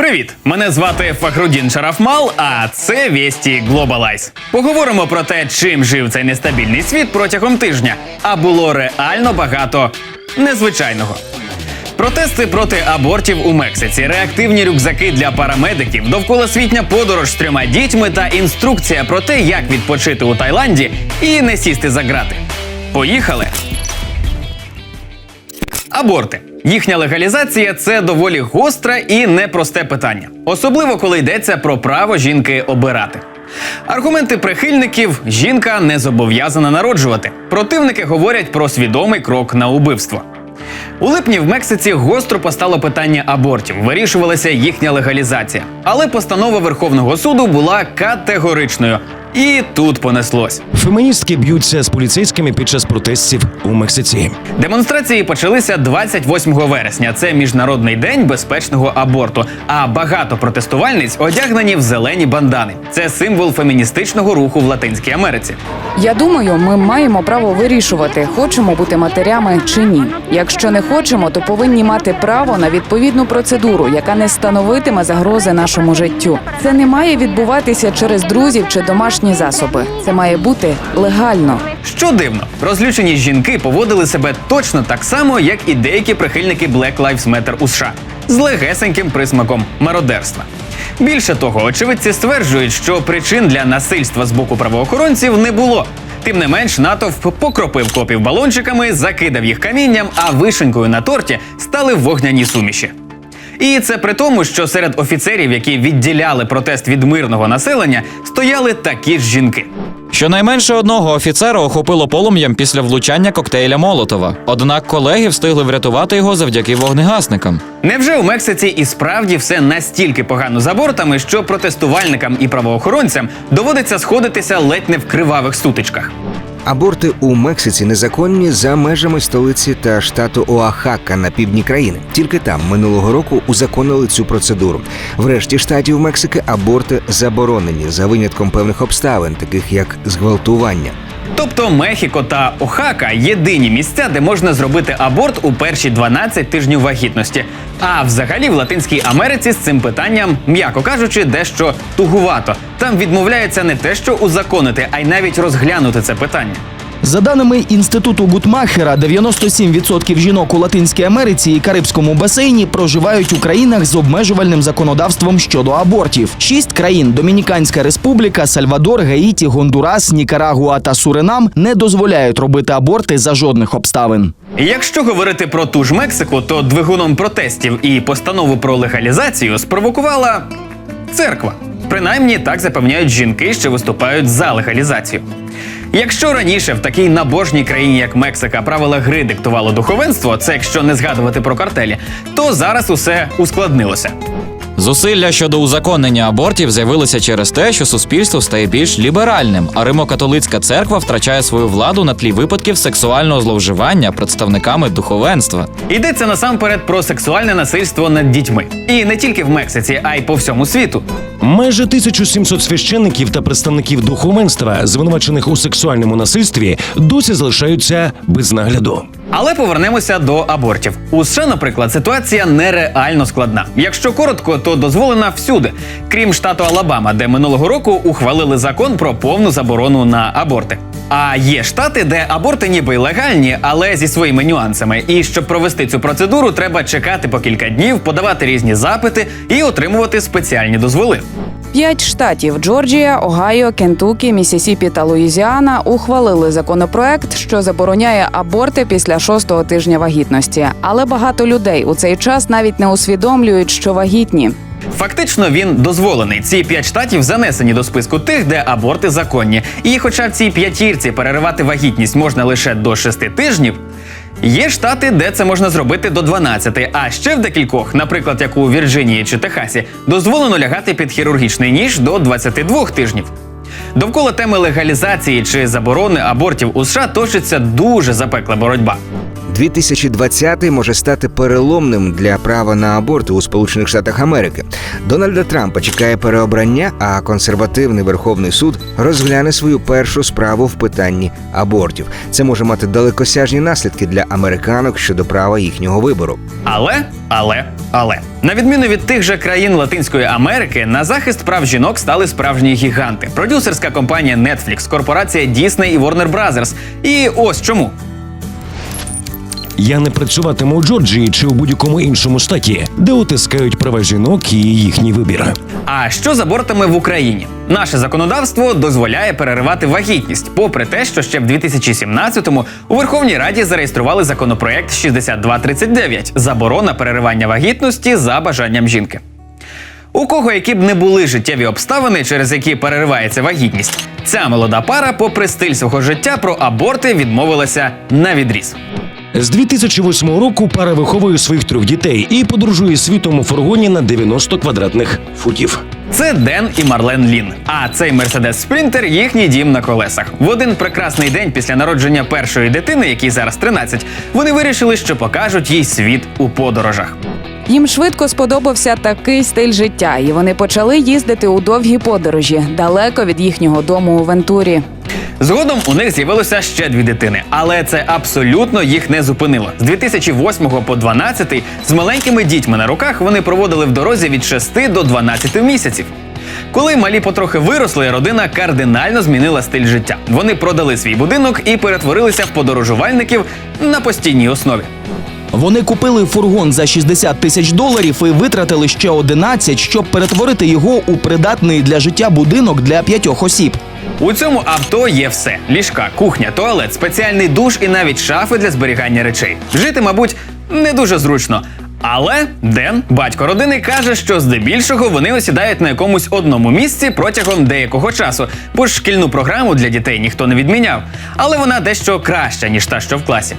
Привіт! Мене звати Фахрудін Шарафмал, а це Вісті Глобалайз. Поговоримо про те, чим жив цей нестабільний світ протягом тижня, а було реально багато незвичайного. Протести проти абортів у Мексиці, реактивні рюкзаки для парамедиків, довколосвітня подорож з трьома дітьми та інструкція про те, як відпочити у Таїланді і не сісти за грати. Поїхали! Аборти. Їхня легалізація це доволі гостре і непросте питання, особливо коли йдеться про право жінки обирати. Аргументи прихильників жінка не зобов'язана народжувати. Противники говорять про свідомий крок на убивство. У липні в Мексиці гостро постало питання абортів, вирішувалася їхня легалізація. Але постанова Верховного суду була категоричною. І тут понеслось. Феміністки б'ються з поліцейськими під час протестів у Мексиці. Демонстрації почалися 28 вересня. Це міжнародний день безпечного аборту. А багато протестувальниць одягнені в зелені бандани. Це символ феміністичного руху в Латинській Америці. Я думаю, ми маємо право вирішувати, хочемо бути матерями чи ні. Якщо не хочемо, то повинні мати право на відповідну процедуру, яка не становитиме загрози нашому життю. Це не має відбуватися через друзів чи домашні засоби. Це має бути легально. Що дивно, розлючені жінки поводили себе точно так само, як і деякі прихильники Black Lives Matter у США з легесеньким присмаком мародерства. Більше того, очевидці стверджують, що причин для насильства з боку правоохоронців не було. Тим не менш, натовп покропив копів балончиками, закидав їх камінням, а вишенькою на торті стали вогняні суміші. І це при тому, що серед офіцерів, які відділяли протест від мирного населення, стояли такі ж жінки. Щонайменше одного офіцера охопило полум'ям після влучання коктейля Молотова. Однак колеги встигли врятувати його завдяки вогнегасникам. Невже у Мексиці і справді все настільки погано з абортами, що протестувальникам і правоохоронцям доводиться сходитися ледь не в кривавих сутичках? Аборти у Мексиці незаконні за межами столиці та штату Оахака на півдні країни. Тільки там минулого року узаконили цю процедуру. В решті штатів Мексики аборти заборонені за винятком певних обставин, таких як зґвалтування. Тобто Мехіко та Охака єдині місця, де можна зробити аборт у перші 12 тижнів вагітності. А взагалі в Латинській Америці з цим питанням, м'яко кажучи, дещо тугувато. Там відмовляються не те, що узаконити, а й навіть розглянути це питання. За даними інституту Гутмахера, 97% жінок у Латинській Америці і Карибському басейні проживають у країнах з обмежувальним законодавством щодо абортів. Шість країн Домініканська Республіка, Сальвадор, Гаїті, Гондурас, Нікарагуа та Суринам не дозволяють робити аборти за жодних обставин. Якщо говорити про ту ж Мексику, то двигуном протестів і постанову про легалізацію спровокувала церква. Принаймні так запевняють жінки, що виступають за легалізацію. Якщо раніше в такій набожній країні, як Мексика, правила гри диктувало духовенство, це якщо не згадувати про картелі, то зараз усе ускладнилося. Зусилля щодо узаконення абортів з'явилися через те, що суспільство стає більш ліберальним, а Римо-католицька церква втрачає свою владу на тлі випадків сексуального зловживання представниками духовенства. Йдеться насамперед про сексуальне насильство над дітьми. І не тільки в Мексиці, а й по всьому світу. Майже 1700 священників та представників духовенства, звинувачених у сексуальному насильстві, досі залишаються без нагляду. Але повернемося до абортів. У США, наприклад, ситуація нереально складна. Якщо коротко, то дозволена всюди, крім штату Алабама, де минулого року ухвалили закон про повну заборону на аборти. А є штати, де аборти ніби й легальні, але зі своїми нюансами. І щоб провести цю процедуру, треба чекати по кілька днів, подавати різні запити і отримувати спеціальні дозволи. П'ять штатів Джорджія, Огайо, Кентукі, Місісіпі та Луїзіана ухвалили законопроект, що забороняє аборти після шостого тижня вагітності. Але багато людей у цей час навіть не усвідомлюють, що вагітні. Фактично він дозволений. Ці п'ять штатів занесені до списку тих, де аборти законні. І хоча в цій п'ятірці переривати вагітність можна лише до шести тижнів. Є штати, де це можна зробити до 12, а ще в декількох, наприклад, як у Вірджинії чи Техасі, дозволено лягати під хірургічний ніж до 22 тижнів. Довкола теми легалізації чи заборони абортів у США точиться дуже запекла боротьба. 2020 може стати переломним для права на аборти у Сполучених Штатах Америки. Дональда Трампа чекає переобрання, а консервативний Верховний суд розгляне свою першу справу в питанні абортів. Це може мати далекосяжні наслідки для американок щодо права їхнього вибору. Але, але, але на відміну від тих же країн Латинської Америки, на захист прав жінок стали справжні гіганти. Продюсерська компанія Netflix, корпорація Disney і Warner Brothers. І ось чому. Я не працюватиму у Джорджії чи у будь-якому іншому штаті, де утискають права жінок і їхній вибір. А що з абортами в Україні? Наше законодавство дозволяє переривати вагітність, попри те, що ще в 2017-му у Верховній Раді зареєстрували законопроект 6239 заборона переривання вагітності за бажанням жінки. У кого які б не були життєві обставини, через які переривається вагітність, ця молода пара, попри стиль свого життя, про аборти відмовилася на відріз. З 2008 року пара виховує своїх трьох дітей і подорожує світом у фургоні на 90 квадратних футів. Це Ден і Марлен Лін. А цей Мерседес Спринтер їхній дім на колесах. В один прекрасний день після народження першої дитини, якій зараз 13, вони вирішили, що покажуть їй світ у подорожах. Їм швидко сподобався такий стиль життя, і вони почали їздити у довгі подорожі далеко від їхнього дому у Вентурі. Згодом у них з'явилося ще дві дитини, але це абсолютно їх не зупинило. З 2008 по 12 з маленькими дітьми на руках вони проводили в дорозі від 6 до 12 місяців. Коли малі потрохи виросли, родина кардинально змінила стиль життя. Вони продали свій будинок і перетворилися в подорожувальників на постійній основі. Вони купили фургон за 60 тисяч доларів і витратили ще 11, щоб перетворити його у придатний для життя будинок для п'ятьох осіб. У цьому авто є все: ліжка, кухня, туалет, спеціальний душ і навіть шафи для зберігання речей. Жити, мабуть, не дуже зручно. Але Ден, батько родини, каже, що здебільшого вони осідають на якомусь одному місці протягом деякого часу, бо ж шкільну програму для дітей ніхто не відміняв. Але вона дещо краща, ніж та, що в класі.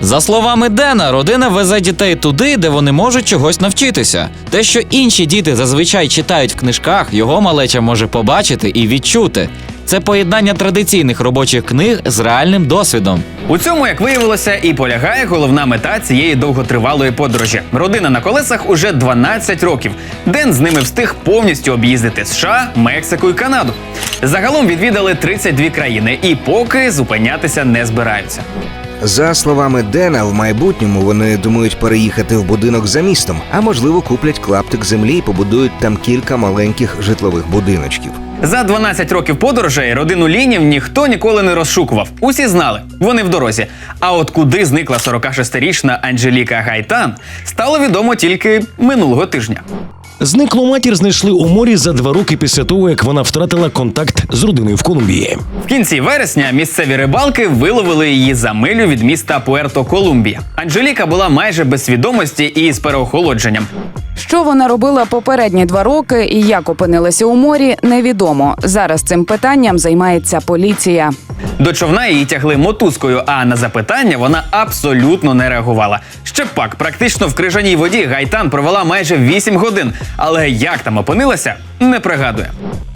За словами Дена, родина везе дітей туди, де вони можуть чогось навчитися. Те, що інші діти зазвичай читають в книжках, його малеча може побачити і відчути. Це поєднання традиційних робочих книг з реальним досвідом. У цьому, як виявилося, і полягає головна мета цієї довготривалої подорожі. Родина на колесах уже 12 років. Ден з ними встиг повністю об'їздити США, Мексику і Канаду. Загалом відвідали 32 країни і поки зупинятися не збираються. За словами Дена, в майбутньому вони думають переїхати в будинок за містом, а можливо куплять клаптик землі і побудують там кілька маленьких житлових будиночків. За 12 років подорожей родину Лінів ніхто ніколи не розшукував. Усі знали, вони в дорозі. А от куди зникла 46-річна Анжеліка Гайтан, стало відомо тільки минулого тижня. Зниклу матір знайшли у морі за два роки після того, як вона втратила контакт з родиною в Колумбії. В кінці вересня місцеві рибалки виловили її за милю від міста Пуерто Колумбія. Анжеліка була майже без свідомості і з переохолодженням. Що вона робила попередні два роки і як опинилася у морі, невідомо. Зараз цим питанням займається поліція. До човна її тягли мотузкою, а на запитання вона абсолютно не реагувала. Ще пак, практично в крижаній воді Гайтан провела майже 8 годин, але як там опинилася, не пригадує.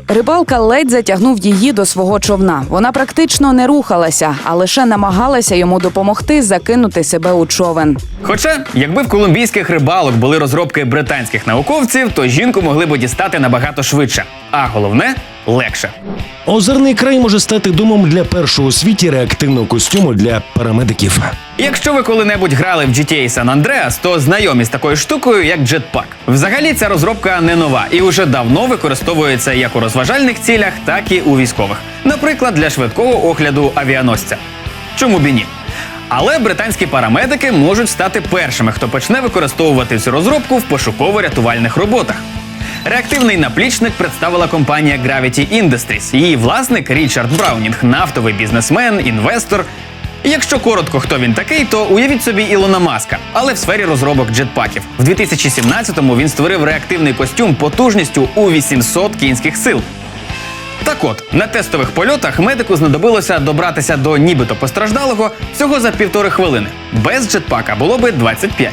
Рибалка ледь затягнув її до свого човна. Вона практично не рухалася, а лише намагалася йому допомогти закинути себе у човен. Хоча, якби в колумбійських рибалок були розробки британських науковців, то жінку могли б дістати набагато швидше, а головне легше. Озерний край може стати домом для першого у світі реактивного костюму для парамедиків. Якщо ви коли-небудь грали в GTA San Andreas, то знайомі з такою штукою, як джетпак. Взагалі, ця розробка не нова і уже давно використовується як у розважальних цілях, так і у військових. Наприклад, для швидкого огляду авіаносця. Чому б і ні? Але британські парамедики можуть стати першими, хто почне використовувати цю розробку в пошуково-рятувальних роботах. Реактивний наплічник представила компанія Gravity Industries. Її власник Річард Браунінг, нафтовий бізнесмен, інвестор. Якщо коротко, хто він такий, то уявіть собі Ілона Маска, але в сфері розробок джетпаків. В 2017-му він створив реактивний костюм потужністю у 800 кінських сил. Так от, на тестових польотах медику знадобилося добратися до нібито постраждалого всього за півтори хвилини. Без джетпака було би 25.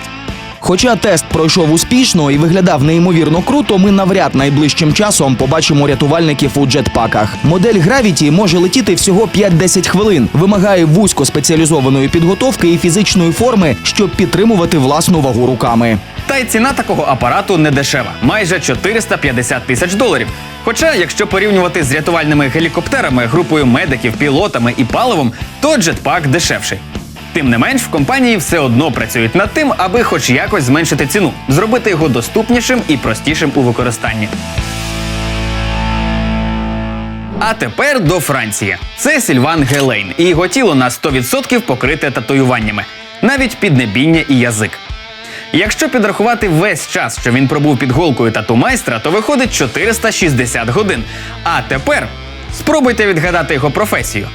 Хоча тест пройшов успішно і виглядав неймовірно круто, ми навряд найближчим часом побачимо рятувальників у джетпаках. Модель Gravity може летіти всього 5-10 хвилин, вимагає вузькоспеціалізованої підготовки і фізичної форми, щоб підтримувати власну вагу руками. Та й ціна такого апарату не дешева майже 450 тисяч доларів. Хоча, якщо порівнювати з рятувальними гелікоптерами, групою медиків, пілотами і паливом, то джетпак дешевший. Тим не менш, в компанії все одно працюють над тим, аби хоч якось зменшити ціну, зробити його доступнішим і простішим у використанні. А тепер до Франції. Це Сільван Гелейн, і його тіло на 100% покрите татуюваннями, навіть піднебіння і язик. Якщо підрахувати весь час, що він пробув під голкою тату майстра, то виходить 460 годин. А тепер спробуйте відгадати його професію.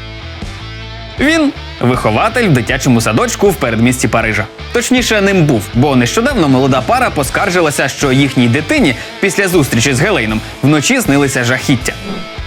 Він вихователь в дитячому садочку в передмісті Парижа. Точніше, ним був, бо нещодавно молода пара поскаржилася, що їхній дитині після зустрічі з Гелейном вночі снилися жахіття.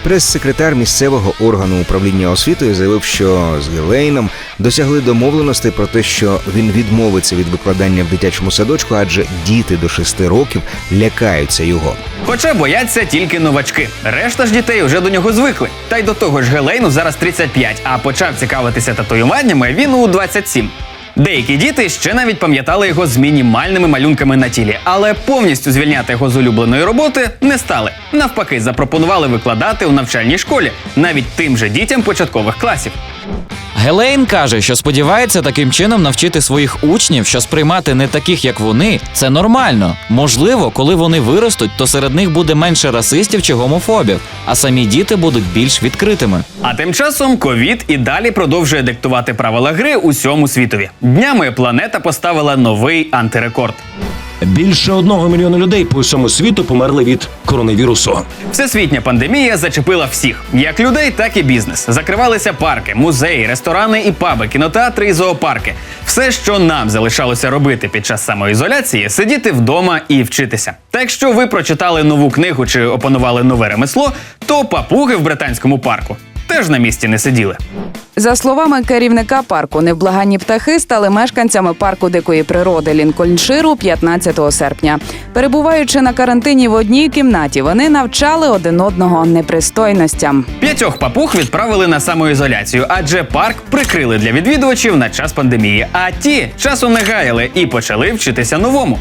Прес-секретар місцевого органу управління освітою заявив, що з Гелейном досягли домовленостей про те, що він відмовиться від викладання в дитячому садочку, адже діти до 6 років лякаються його. Хоча бояться тільки новачки. Решта ж дітей вже до нього звикли. Та й до того ж Гелейну зараз 35, а почав цікавитися татуюваннями він у 27. Деякі діти ще навіть пам'ятали його з мінімальними малюнками на тілі, але повністю звільняти його з улюбленої роботи не стали. Навпаки, запропонували викладати у навчальній школі навіть тим же дітям початкових класів. Гелейн каже, що сподівається таким чином навчити своїх учнів, що сприймати не таких, як вони, це нормально. Можливо, коли вони виростуть, то серед них буде менше расистів чи гомофобів, а самі діти будуть більш відкритими. А тим часом ковід і далі продовжує диктувати правила гри усьому світові. Днями планета поставила новий антирекорд. Більше одного мільйона людей по всьому світу померли від коронавірусу. Всесвітня пандемія зачепила всіх, як людей, так і бізнес. Закривалися парки, музеї, ресторани і паби, кінотеатри і зоопарки. Все, що нам залишалося робити під час самоізоляції, сидіти вдома і вчитися. Та якщо ви прочитали нову книгу чи опанували нове ремесло, то папуги в британському парку теж на місці не сиділи. За словами керівника парку, невблаганні птахи стали мешканцями парку дикої природи Лінкольнширу 15 серпня. Перебуваючи на карантині в одній кімнаті, вони навчали один одного непристойностям. П'ятьох папуг відправили на самоізоляцію, адже парк прикрили для відвідувачів на час пандемії. А ті часу не гаяли і почали вчитися новому.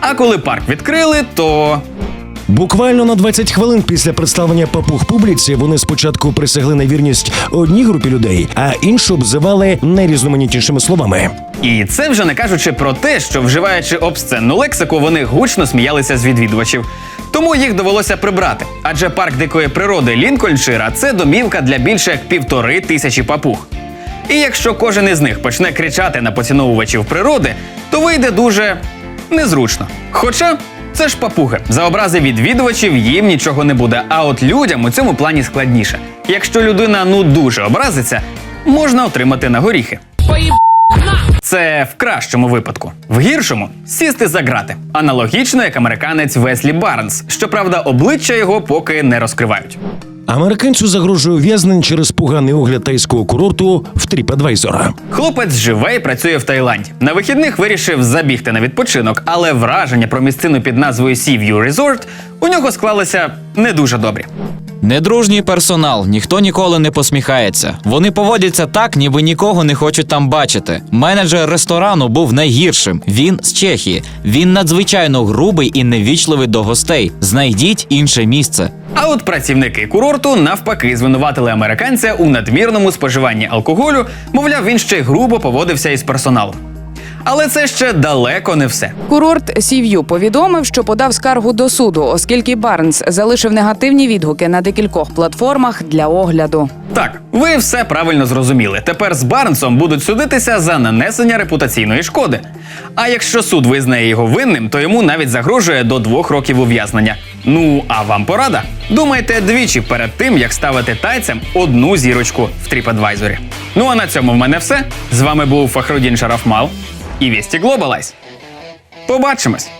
А коли парк відкрили, то Буквально на 20 хвилин після представлення папуг публіці вони спочатку присягли на вірність одній групі людей, а іншу обзивали найрізноманітнішими словами. І це вже не кажучи про те, що вживаючи обсценну лексику, вони гучно сміялися з відвідувачів. Тому їх довелося прибрати. Адже парк дикої природи Лінкольншира це домівка для більше як півтори тисячі папуг. І якщо кожен із них почне кричати на поціновувачів природи, то вийде дуже незручно. Хоча це ж папуги. За образи відвідувачів їм нічого не буде. А от людям у цьому плані складніше. Якщо людина ну дуже образиться, можна отримати на горіхи. Це в кращому випадку. В гіршому сісти за грати. Аналогічно як американець Веслі Барнс. Щоправда, обличчя його поки не розкривають. Американцю загрожує ув'язнень через поганий огляд тайського курорту в TripAdvisor. Хлопець живе і працює в Таїланді. На вихідних вирішив забігти на відпочинок, але враження про місцину під назвою Sea View Resort у нього склалися не дуже добрі. Недружній персонал, ніхто ніколи не посміхається. Вони поводяться так, ніби нікого не хочуть там бачити. Менеджер ресторану був найгіршим. Він з Чехії. Він надзвичайно грубий і невічливий до гостей. Знайдіть інше місце. А от працівники курорту навпаки звинуватили американця у надмірному споживанні алкоголю, мовляв, він ще грубо поводився із персоналом. Але це ще далеко не все. Курорт Сів'ю повідомив, що подав скаргу до суду, оскільки Барнс залишив негативні відгуки на декількох платформах для огляду. Так, ви все правильно зрозуміли. Тепер з Барнсом будуть судитися за нанесення репутаційної шкоди. А якщо суд визнає його винним, то йому навіть загрожує до двох років ув'язнення. Ну а вам порада? Думайте двічі перед тим, як ставити тайцям одну зірочку в TripAdvisor. Ну а на цьому в мене все. З вами був Фахрудін Шарафмал і Вісті Глобалайз. Побачимось!